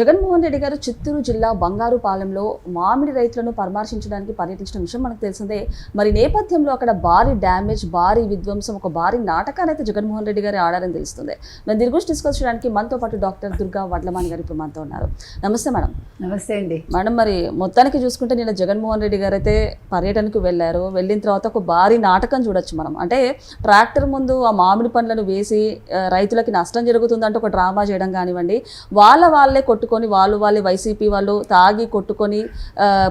జగన్మోహన్ రెడ్డి గారు చిత్తూరు జిల్లా బంగారుపాలెంలో మామిడి రైతులను పరామర్శించడానికి పర్యటించిన విషయం మనకు తెలిసిందే. మరి నేపథ్యంలో అక్కడ భారీ డ్యామేజ్ భారీ విధ్వంసం ఒక భారీ నాటకాన్ని అయితే జగన్మోహన్ రెడ్డి గారు ఆడారని తెలుస్తుంది. మరి దీని గురించి డిస్కస్ చేయడానికి మనతో పాటు డాక్టర్ దుర్గా వడ్లమాని గారు ఇప్పుడు మనతో ఉన్నారు. నమస్తే మేడం. నమస్తే అండి. మేడం మరి మొత్తానికి చూసుకుంటే నిన్న జగన్మోహన్ రెడ్డి గారు అయితే పర్యటనకు వెళ్ళారు. వెళ్ళిన తర్వాత ఒక భారీ నాటకం చూడొచ్చు మనం. అంటే ట్రాక్టర్ ముందు ఆ మామిడి పండ్లను వేసి రైతులకి నష్టం జరుగుతుందంటే ఒక డ్రామా చేయడం కానివ్వండి వాళ్ళ వాళ్ళే కొట్టుకొని వాళ్ళు వాళ్ళే వైసీపీ వాళ్ళు తాగి కొట్టుకొని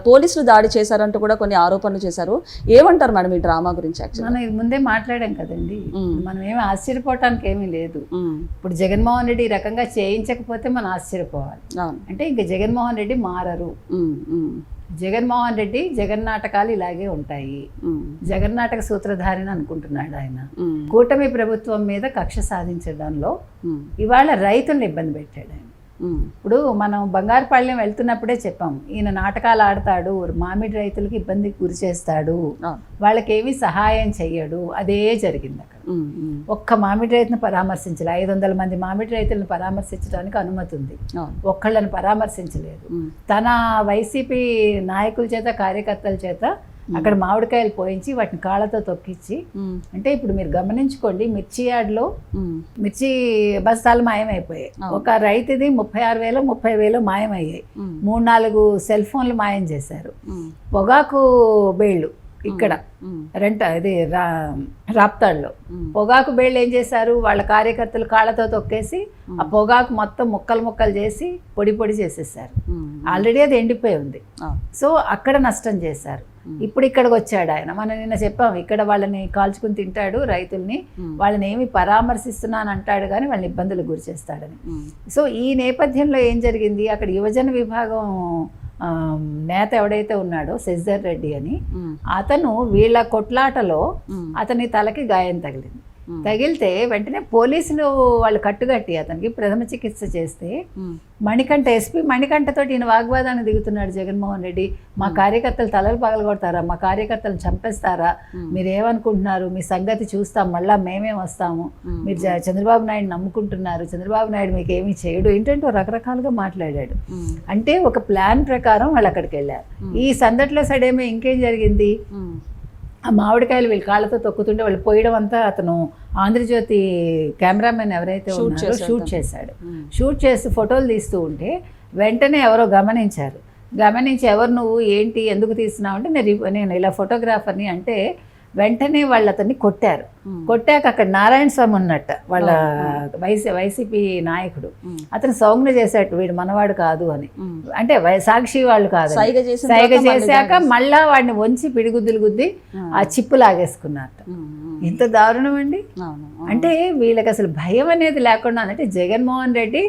పోలీసులు దాడి చేశారంటూ కూడా కొన్ని ఆరోపణలు చేశారు. ఏమంటారు మేడం ఈ డ్రామా గురించి మనం ఇది ముందే మాట్లాడాం కదండి. మనం ఏమి ఆశ్చర్యపోవటానికి ఏమీ లేదు. ఇప్పుడు జగన్మోహన్ రెడ్డి ఈ రకంగా చేయించకపోతే మనం ఆశ్చర్యపోవాలి. అంటే ఇంకా జగన్మోహన్ రెడ్డి మారరు. జగన్మోహన్ రెడ్డి జగన్ నాటకాలు ఇలాగే ఉంటాయి. ఉమ్, జగన్నాటక సూత్రధారిని అనుకుంటున్నాడు ఆయన. కూటమి ప్రభుత్వం మీద కక్ష సాధించడంలో ఇవాళ రైతులను ఇబ్బంది పెట్టాడు ఆయన. ఇప్పుడు మనం బంగారుపాళ్యం వెళ్తున్నప్పుడే చెప్పాం. ఈయన నాటకాలు ఆడతాడు మామిడి రైతులకు ఇబ్బందికి గురి చేస్తాడు వాళ్ళకేమీ సహాయం చెయ్యడు అదే జరిగింది అక్కడ. ఒక్క మామిడి రైతును పరామర్శించలే ఐదు వందల మంది మామిడి రైతులను పరామర్శించడానికి అనుమతి ఉంది. ఒక్కళ్ళని పరామర్శించలేదు. తన వైసీపీ నాయకుల చేత కార్యకర్తల చేత అక్కడ మామిడికాయలు పోయించి వాటిని కాళ్ళతో తొక్కిచ్చి అంటే ఇప్పుడు మీరు గమనించుకోండి మిర్చి యార్డ్లో మిర్చి బస్తాలు మాయమైపోయాయి. ఒక రైతుది ముప్పై ఆరు వేలు ముప్పై వేలు మాయమయ్యాయి. మూడు నాలుగు సెల్ ఫోన్లు మాయం చేశారు. పొగాకు బేళ్ళు ఇక్కడ రెంట ఇది రా రాప్తాడులో. పొగాకు బేళ్ళు ఏం చేశారు? వాళ్ళ కార్యకర్తలు కాళ్ళతో తొక్కేసి ఆ పొగాకు మొత్తం ముక్కలు ముక్కలు చేసి పొడి పొడి చేసేసారు. ఆల్రెడీ అది ఎండిపోయి ఉంది. సో అక్కడ నష్టం చేశారు. ఇప్పుడు ఇక్కడికి వచ్చాడు ఆయన. మనం నిన్న చెప్పాం ఇక్కడ వాళ్ళని కాల్చుకుని తింటాడు రైతుల్ని. ఉమ్, వాళ్ళని ఏమి పరామర్శిస్తున్నాను అంటాడు కానీ వాళ్ళని ఇబ్బందులకు గురి చేస్తాడని. ఉమ్, సో ఈ నేపథ్యంలో ఏం జరిగింది? అక్కడ యువజన విభాగం నేత ఎవడైతే ఉన్నాడో శశిధర్ రెడ్డి అని అతను వీళ్ళ కొట్లాటలో అతని తలకి గాయం తగిలింది. తగిలితే వెంటనే పోలీసులు వాళ్ళు కట్టుకట్టి అతనికి ప్రథమ చికిత్స చేస్తే మణికంఠ ఎస్పీ మణికంఠతో ఈయన వాగ్వాదాన్ని దిగుతున్నాడు జగన్మోహన్ రెడ్డి. మా కార్యకర్తలు తలలు పగలగొడతారా? మా కార్యకర్తలు చంపేస్తారా? ఉమ్, మీరు ఏమనుకుంటున్నారు మీ సంగతి చూస్తాం మళ్ళా మేమే వస్తాము. మీరు చంద్రబాబు నాయుడు నమ్ముకుంటున్నారు. చంద్రబాబు నాయుడు మీకు ఏమీ చేయడు. ఏంటంటే రకరకాలుగా మాట్లాడాడు. అంటే ఒక ప్లాన్ ప్రకారం వాళ్ళు అక్కడికి వెళ్ళారు ఈ సందట్లో సడేమో ఇంకేం జరిగింది? ఆ మామిడికాయలు వీళ్ళు కాళ్ళతో తొక్కుతుంటే వాళ్ళు పోయడం అంతా అతను ఆంధ్రజ్యోతి కెమెరామెన్ ఎవరైతే ఉన్నారో షూట్. చేశాడు. షూట్ చేసి ఫోటోలు తీస్తూ ఉంటే వెంటనే ఎవరో గమనించారు. గమనించి ఎవరు నువ్వు ఏంటి ఎందుకు తీస్తున్నావు అంటే నేను నేను ఇలా ఫోటోగ్రాఫర్ని అంటే వెంటనే వాళ్ళు అతన్ని కొట్టారు కొట్టాక అక్కడ నారాయణ స్వామి ఉన్నట్ట వాళ్ళ వైసీ వైసీపీ నాయకుడు. అతను సౌజ్ఞ చేశాడు వీడు మనవాడు కాదు అని. అంటే సాక్షి వాళ్ళు కాదు సైగ చేశాక. మళ్ళా వాడిని వంచి పిడిగుద్దులు గుద్ది ఆ. చిప్పు ఉమ్, ఎంత దారుణం అండి. అంటే వీళ్ళకి అసలు భయం అనేది లేకుండా అంటే జగన్మోహన్ రెడ్డి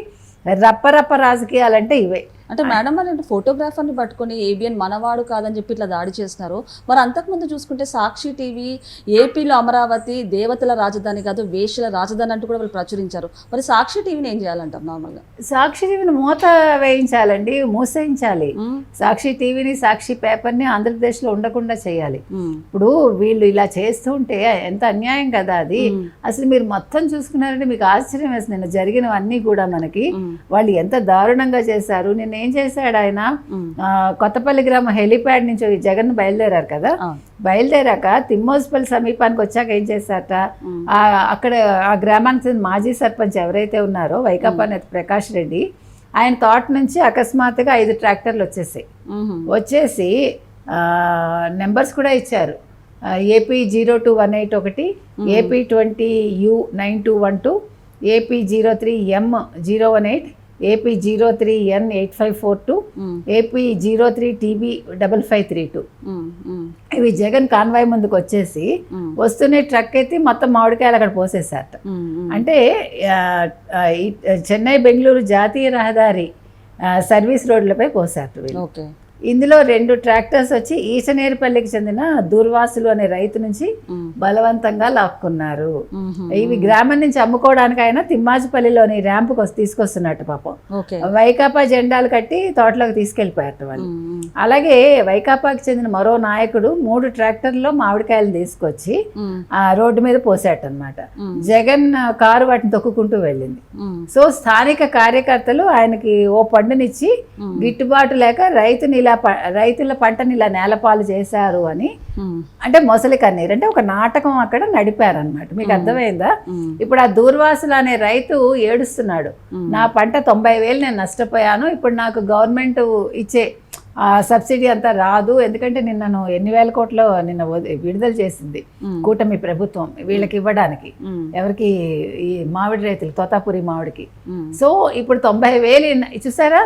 రప్పరప్ప రాజకీయాలంటే ఇవే. అంటే మేడం వాళ్ళు ఫోటోగ్రాఫర్ని పట్టుకొని ఏబిఎన్ మనవాడు కాదని చెప్పి ఇట్లా దాడి చేస్తున్నారు మరి అంతకుముందు చూసుకుంటే సాక్షి టీవీ ఏపీలో అమరావతి దేవతల రాజధాని కాదు వేష్యల రాజధాని అంటూ కూడా వాళ్ళు ప్రచురించారు. మరి సాక్షి టీవీని ఏం చేయాలంటారు నార్మల్గా? సాక్షి టీవీని మూత వేయించాలండి మూసేయించాలి. సాక్షి టీవీని సాక్షి పేపర్ని ఆంధ్రప్రదేశ్లో ఉండకుండా చేయాలి. ఇప్పుడు వీళ్ళు ఇలా చేస్తుంటే ఎంత అన్యాయం కదా అది. అసలు మీరు మొత్తం చూసుకున్నారంటే మీకు ఆశ్చర్యం వేస్తుంది. నిన్న జరిగినవన్నీ కూడా మనకి. వాళ్ళు ఎంత దారుణంగా చేశారు. నిన్న ఏం చేశాడు ఆయన కొత్తపల్లి గ్రామం హెలిప్యాడ్ నుంచి జగన్ బయలుదేరారు కదా. బయలుదేరాక తిమ్మోస్పల్లి సమీపానికి వచ్చాక ఏం చేశారట అక్కడ ఆ గ్రామానికి మాజీ సర్పంచ్ ఎవరైతే ఉన్నారో వైకాపా నేత ప్రకాష్ రెడ్డి ఆయన తోట నుంచి అకస్మాత్తుగా ఐదు ట్రాక్టర్లు వచ్చేసాయి. వచ్చేసి నెంబర్స్ కూడా ఇచ్చారు. AP zero two one eight ఒకటి AP twenty U nine two one two AP zero three M zero one eight AP zero three N eight five four two AP zero three TB double five three two ఇవి Jagan convoy ముందుకు వచ్చేసి వస్తూనే truck ఎత్తి మొత్తం మామిడికాయలు అక్కడ పోసేసారట అంటే ఆ, ఆ, ఈ చెన్నై బెంగళూరు జాతీయ రహదారి సర్వీస్ రోడ్లపై పోసారు వీళ్ళు. ఓకే. ఇందులో రెండు ట్రాక్టర్స్ వచ్చి ఈచనేరుపల్లికి చెందిన దూర్వాసులు అనే రైతు నుంచి బలవంతంగా లాక్కున్నారు. ఇవి గ్రామం నుంచి అమ్ముకోవడానికి ఆయన తిమ్మాజిపల్లిలోని వస్తే తీసుకొస్తున్నట్టు పాపం. వైకాపా జెండాలు కట్టి తోటలోకి తీసుకెళ్ళిపోయారు వాళ్ళు. అలాగే వైకాపాకి చెందిన మరో నాయకుడు మూడు ట్రాక్టర్లో మామిడికాయలు తీసుకొచ్చి ఆ రోడ్డు మీద పోసాటనమాట మ్. జగన్ కారు వాటిని తొక్కుకుంటూ వెళ్ళింది. సో స్థానిక కార్యకర్తలు ఆయనకి ఓ పండునిచ్చి. గిట్టుబాటు లేక రైతుని ఇలా రైతుల పంటని ఇలా నేలపాలు చేశారు అని అంటే మొసలి కన్నీరు. అంటే ఒక నాటకం అక్కడ నడిపారనమాట మీకు అర్థమైందా? ఇప్పుడు ఆ దూర్వాసులు అనే రైతు ఏడుస్తున్నాడు. నా పంట తొంభై వేలు నేను నష్టపోయాను ఇప్పుడు నాకు గవర్నమెంట్ ఇచ్చే ఆ సబ్సిడీ అంతా రాదు ఎందుకంటే నిన్నను ఎన్ని వేల కోట్లు నిన్న విడుదల చేసింది కూటమి ప్రభుత్వం వీళ్ళకి ఇవ్వడానికి. ఎవరికి? ఈ మామిడి రైతులు తోతాపురి మామిడికి. సో ఇప్పుడు తొంభై వేలు చూసారా?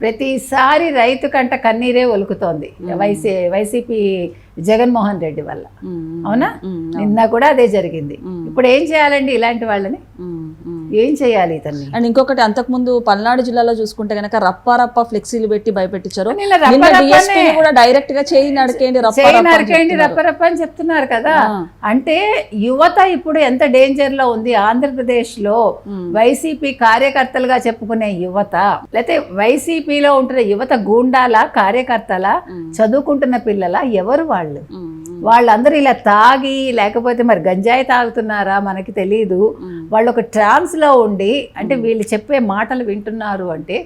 ప్రతిసారి రైతు కంట కన్నీరే ఒలుకుతోంది. వైసీ వైసీపీ జగన్మోహన్ రెడ్డి వల్ల. అవునా? నిన్న కూడా అదే జరిగింది. ఇప్పుడు ఏం చేయాలండి ఇలాంటి వాళ్ళని. ఏం చేయాలి ఇతన్ని? అండ్ ఇంకొకటి అంతకుముందు పల్నాడు జిల్లాలో చూసుకుంటే గనక రప్ప రప్ప ఫ్లెక్సీలు పెట్టి భయపెట్టించారు. రప్ప కూడా డైరెక్ట్గా చేయి నడికేయండి రప్ప చేయి రప్ప అని నరకండి చెప్తున్నారు. రప్పరప్ప అని చెప్తున్నారు కదా. అంటే యువత ఇప్పుడు ఎంత డేంజర్లో ఉంది? ఆంధ్రప్రదేశ్లో వైసీపీ కార్యకర్తలుగా చెప్పుకునే యువత లేకపోతే వైసీపీలో ఉంటున్న యువత గూండాల కార్యకర్తల చదువుకుంటున్న పిల్లల ఎవరు వాళ్ళు? ఉమ్, వాళ్ళందరూ ఇలా తాగి లేకపోతే మరి గంజాయి తాగుతున్నారా మనకి తెలియదు వాళ్ళు ఒక ట్రాన్స్లో ఉండి అంటే వీళ్ళు చెప్పే మాటలు వింటున్నారు అంటే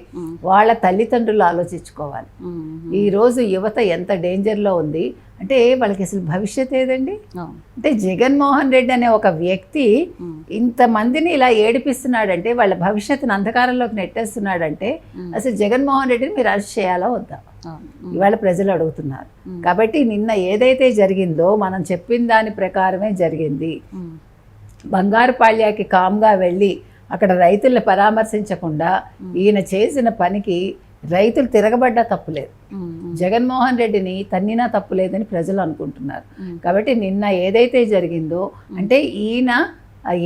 వాళ్ళ తల్లిదండ్రులు ఆలోచించుకోవాలి. ఉమ్, ఈ రోజు యువత ఎంత danger లో ఉంది? అంటే వాళ్ళకి అసలు భవిష్యత్ ఏదండి. అంటే జగన్మోహన్ రెడ్డి అనే ఒక వ్యక్తి ఇంతమందిని ఇలా ఏడిపిస్తున్నాడంటే వాళ్ళ భవిష్యత్తును అంధకారంలోకి నెట్టేస్తున్నాడంటే అసలు జగన్మోహన్ రెడ్డిని మీరు అరెస్ట్ చేయాలా వద్దా. ఇవాళ ప్రజలు అడుగుతున్నారు. కాబట్టి నిన్న ఏదైతే జరిగిందో మనం చెప్పిన దాని ప్రకారమే జరిగింది. బంగారుపాళ్యాకి కామ్గా వెళ్ళి అక్కడ రైతుల్ని పరామర్శించకుండా ఈయన చేసిన పనికి రైతులు తిరగబడ్డా తప్పులేదు జగన్మోహన్ రెడ్డిని తన్నినా తప్పులేదని ప్రజలు అనుకుంటున్నారు. కాబట్టి నిన్న ఏదైతే జరిగిందో అంటే ఈయన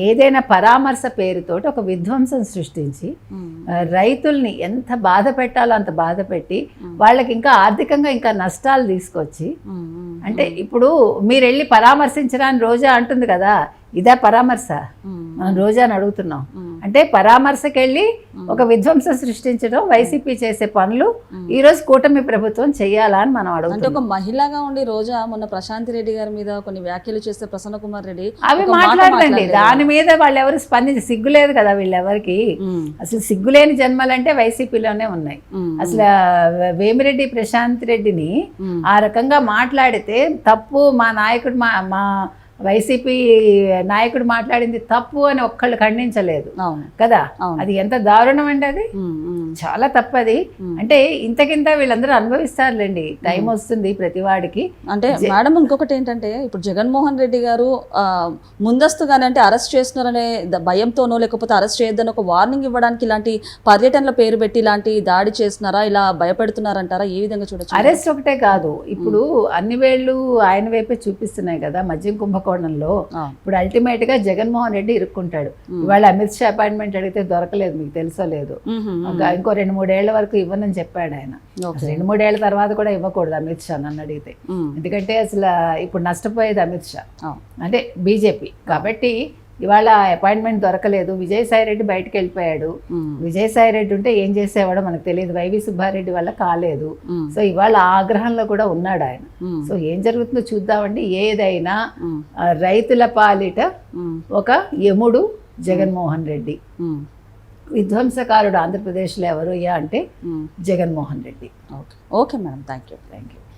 ఏదైనా పరామర్శ పేరుతోటి ఒక విధ్వంసం సృష్టించి రైతుల్ని ఎంత బాధ పెట్టాలో అంత బాధ పెట్టి వాళ్ళకి ఇంకా ఆర్థికంగా ఇంకా నష్టాలు తీసుకొచ్చి అంటే ఇప్పుడు మీరు వెళ్ళి పరామర్శించడానికి రోజా అంటుంది కదా ఇదే పరామర్శ. మనం రోజాని అడుగుతున్నాం. ఉమ్. అంటే పరామర్శకి వెళ్ళి ఒక విధ్వంసం సృష్టించడం వైసీపీ చేసే పనులు ఈ రోజు కూటమి ప్రభుత్వం చెయ్యాలా అని మనం అంటే అడుగుతున్నాం. ఒక మహిళగా ఉండి రోజా మొన్న ప్రశాంతి రెడ్డి గారి మీద కొన్ని వ్యాఖ్యలు చేస్తే ప్రసన్న కుమార్ రెడ్డి అవి ఒక మాట మాట్లాడదండి మాట్లాడలేదు. దాని మీద వాళ్ళు ఎవరు స్పందించి సిగ్గులేదు కదా వీళ్ళెవరికి. అసలు సిగ్గులేని జన్మలంటే వైసీపీలోనే ఉన్నాయి. అసలు వేమిరెడ్డి ప్రశాంత్ రెడ్డిని ఆ రకంగా మాట్లాడితే తప్పు మా నాయకుడు మా మా వైసీపీ నాయకుడు మాట్లాడింది తప్పు అని ఒక్కళ్ళు ఖండించలేదు. అవును. కదా. అది ఎంత దారుణం అండి అది చాలా తప్పది. అంటే ఇంతకింత వీళ్ళందరూ అనుభవిస్తారులేండి. టైం వస్తుంది ప్రతివాడికి. అంటే మేడం ఇంకొకటి ఏంటంటే ఇప్పుడు జగన్మోహన్ రెడ్డి గారు ముందస్తుగానే అంటే అరెస్ట్ చేస్తున్నారనే భయంతోనో లేకపోతే అరెస్ట్ చేయొద్దని ఒక వార్నింగ్ ఇవ్వడానికి ఇలాంటి పర్యటనల పేరు పెట్టి ఇలాంటి దాడి చేస్తున్నారా ఇలా భయపెడుతున్నారంటారా ఏ విధంగా చూడొచ్చు? అరెస్ట్ ఒకటే కాదు. ఇప్పుడు అన్ని వేళ్ళు ఆయన వైపే చూపిస్తున్నాయి కదా మద్యం కుంభకోణంలో ఆ, ఇప్పుడు అల్టిమేట్గా జగన్మోహన్ రెడ్డి ఇరుక్కుంటాడు. ఇవాళ అమిత్ షా అపాయింట్మెంట్ అడిగితే దొరకలేదు మీకు తెలుసో లేదు. ఇంకో రెండు మూడేళ్ళ వరకు ఇవ్వనని చెప్పాడు ఆయన. రెండు మూడేళ్ళ తర్వాత కూడా ఇవ్వకూడదు అమిత్ షా నన్ను అడిగితే. ఎందుకంటే అసలు ఇప్పుడు నష్టపోయేది అమిత్ షా. అంటే బీజేపీ. కాబట్టి ఇవాళ అపాయింట్మెంట్ దొరకలేదు. విజయసాయి రెడ్డి బయటకు వెళ్ళిపోయాడు. విజయసాయి రెడ్డి ఉంటే ఏం చేసేవాడో మనకు తెలియదు. వైవి సుబ్బారెడ్డి వల్ల కాలేదు. సో ఇవాళ ఆగ్రహంలో కూడా ఉన్నాడు ఆయన. సో ఏం జరుగుతుందో చూద్దామండి. ఏదైనా రైతుల పాలిట ఒక యముడు జగన్మోహన్ రెడ్డి. విధ్వంసకారుడు ఆంధ్రప్రదేశ్లో ఎవరు అంటే. Jaganmohan Reddy. Okay. Okay madam. Thank you thank you